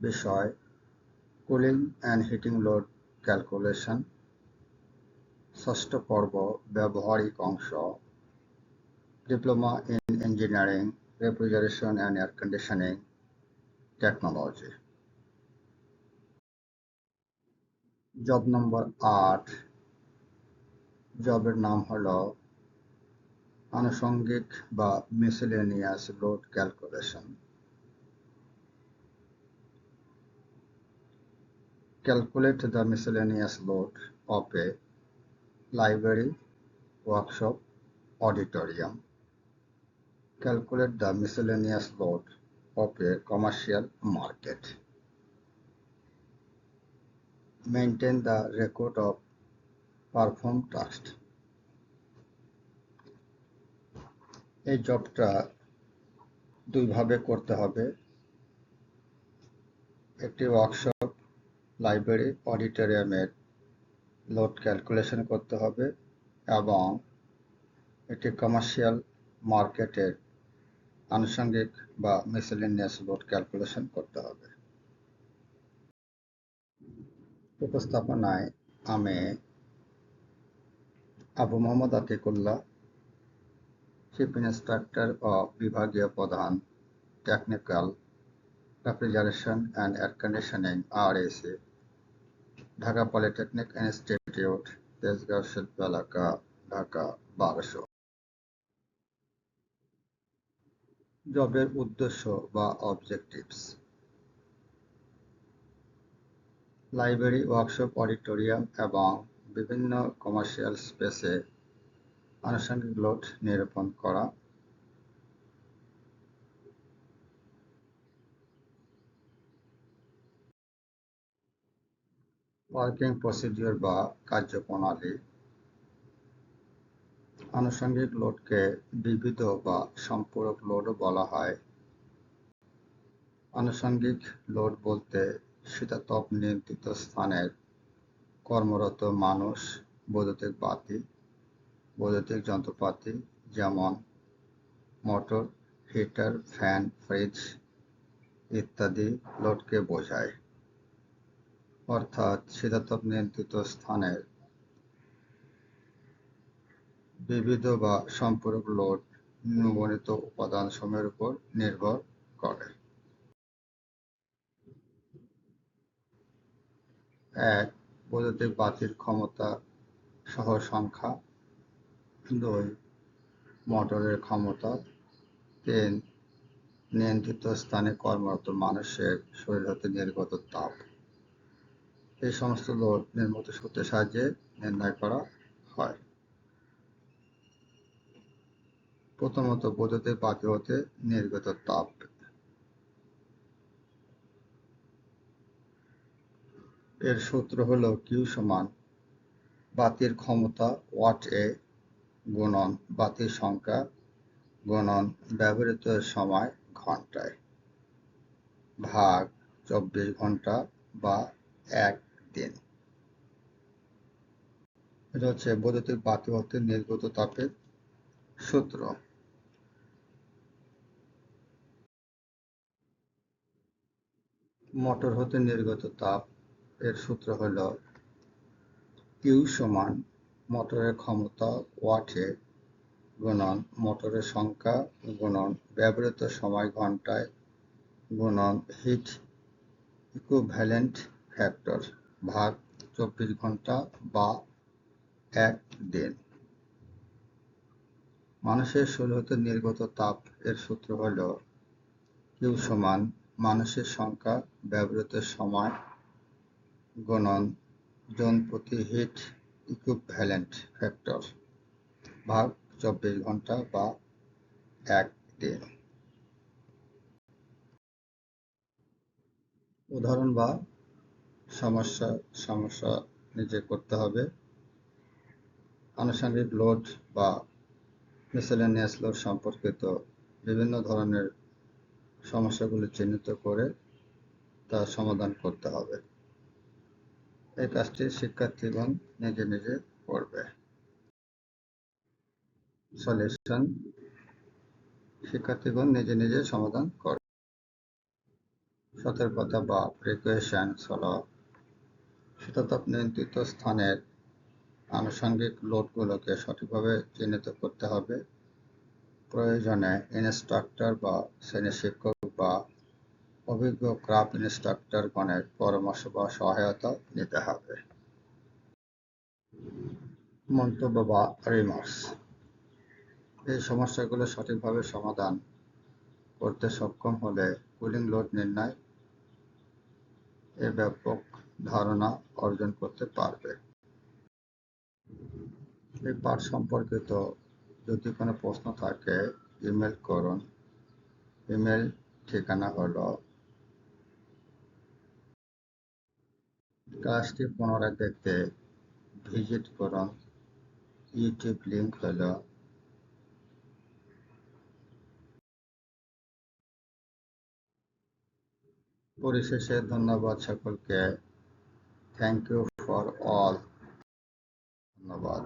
বিষয় cooling and heating load calculation ষষ্ঠ পর্ব ব্যবহারিক অংশ। Diploma in engineering refrigeration and air conditioning technology job number আট জবের নাম হলো আনুষঙ্গিক বা miscellaneous load calculation calculate the miscellaneous load of a library, workshop, auditorium. Calculate the miscellaneous load of a commercial market. Maintain the record of performed tasks. এই জবটা দুইভাবে করতে হবে একটি ওয়ার্কশপ লাইব্রেরি অডিটোরিয়ামের লোড ক্যালকুলেশন করতে হবে এবং একটি কমার্শিয়াল মার্কেটের আনুষঙ্গিক বা মিসেলেনিয়াস লোড ক্যালকুলেশন করতে হবে উপস্থাপনায় আমি আবু মোহাম্মদ আতিকুল্লাহ চিফ ইন্সট্রাক্টর ও বিভাগীয় প্রধান technical refrigeration and air conditioning R AC Dhaka polytechnic institute Tejgaon শিল্প এলাকা ঢাকা বারোশো জবের উদ্দেশ্য বা অবজেক্টিভস লাইব্রেরি, ওয়ার্কশপ, অডিটোরিয়াম এবং বিভিন্ন কমার্শিয়াল স্পেসে আনুষঙ্গিক লোড নিরূপণ করা। ওয়ার্কিং প্রসিডিওর বা কার্যপ্রণালী। আনুষঙ্গিক লোডকে বিবিধ বা সম্পূরক লোডও বলা হয়। আনুষঙ্গিক লোড বলতে শীতাতপ নিয়ন্ত্রিত স্থানের কর্মরত মানুষ, বৈদ্যুতিক বাতি, বৈদ্যুতিক যন্ত্রপাতি যেমন মোটর, হিটার, ফ্যান, ফ্রিজ ইত্যাদি লোডকে বোঝায়। অর্থাৎ শীতাতপ নিয়ন্ত্রিত স্থানের বিবিধ বা সম্পূরক লোড নিম্নবর্ণিত উপাদান সমূহের উপর নির্ভর করে। এক বৈদ্যুতিক বাতির ক্ষমতা সহ সংখ্যা, দুই, মোটরের ক্ষমতা, তিন, নিয়ন্ত্রিত স্থানে কর্মরত মানুষের শরীর হতে নির্গত তাপ। এই সমস্ত লোড নির্মিত সূত্রের সাহায্যে নির্ণয় করা হয়। প্রথমত বৈদ্যুতিক বাতি হতে নির্গত তাপ। এর সূত্র হল কিউ সমান বাতির ক্ষমতা ওয়াট এ গুণন বাতির সংখ্যা গুণন ব্যবহৃত সময় ঘন্টায় ভাগ চব্বিশ ঘণ্টা বা এক দিন। এটা হচ্ছে বৈদ্যুতিক বাতি হতে নির্গত তাপের সূত্র। মোটর হতে নির্গত তাপ এর সূত্র হল কিউ সমান মোটরের ক্ষমতা ওয়াটে গুণন মোটরের সংখ্যা গুণন ব্যবহৃত সময় ঘন্টায় গুণন হিট ইকুভ্যালেন্ট ফ্যাক্টর ভাগ চব্বিশ ঘণ্টা বা এক দিন। মানুষের শরীর হতে নির্গত তাপ এর সূত্র হল কিউ সমান মানুষের সংখ্যা ব্যবহৃত সময় গুণন জন প্রতি হিট ইকুইভ্যালেন্ট ফ্যাক্টর ভাগ চব্বিশ ঘণ্টা বা এক দিন উদাহরণ বা সমস্যা সমস্যা নিজে করতে হবে। আনুষঙ্গিক লোড বা মিসেলেনিয়াস লোড সম্পর্কিত বিভিন্ন ধরনের সমস্যাগুলি চিহ্নিত করে তা সমাধান করতে হবে। এই কাজটি শিক্ষার্থীগণ নিজে নিজে করবে। সলিউশন শিক্ষার্থীগণ নিজে নিজে সমাধান করবে সতর্কতা বা প্রিকুয়েশন হল শীতাতাপ নিয়ন্ত্রিত স্থানের আনুষঙ্গিক লোডগুলোকে সঠিকভাবে চিহ্নিত করতে হবে। প্রয়োজনে ইনস্ট্রাক্টর বা শ্রেণি শিক্ষক বা অভিজ্ঞ ক্রাফট ইনস্ট্রাক্টরগণের পরামর্শ বা সহায়তা নিতে হবে। মন্তব্য বা রিমার্কস। এই সমস্যাগুলো সঠিকভাবে সমাধান করতে সক্ষম হলে কুলিং লোড নির্ণয় এ ব্যাপক ধারণা অর্জন করতে পারবে। এই পাঠ সম্পর্কিত যদি কোনো প্রশ্ন থাকে, ইমেল করুন। ইমেল ঠিকানা হলো ক্লাসটি পুনরায় দেখতে ভিজিট করুন। ইউটিউব লিঙ্ক হল পরিশেষে ধন্যবাদ সকলকে। থ্যাংক ইউ ফর অল ধন্যবাদ।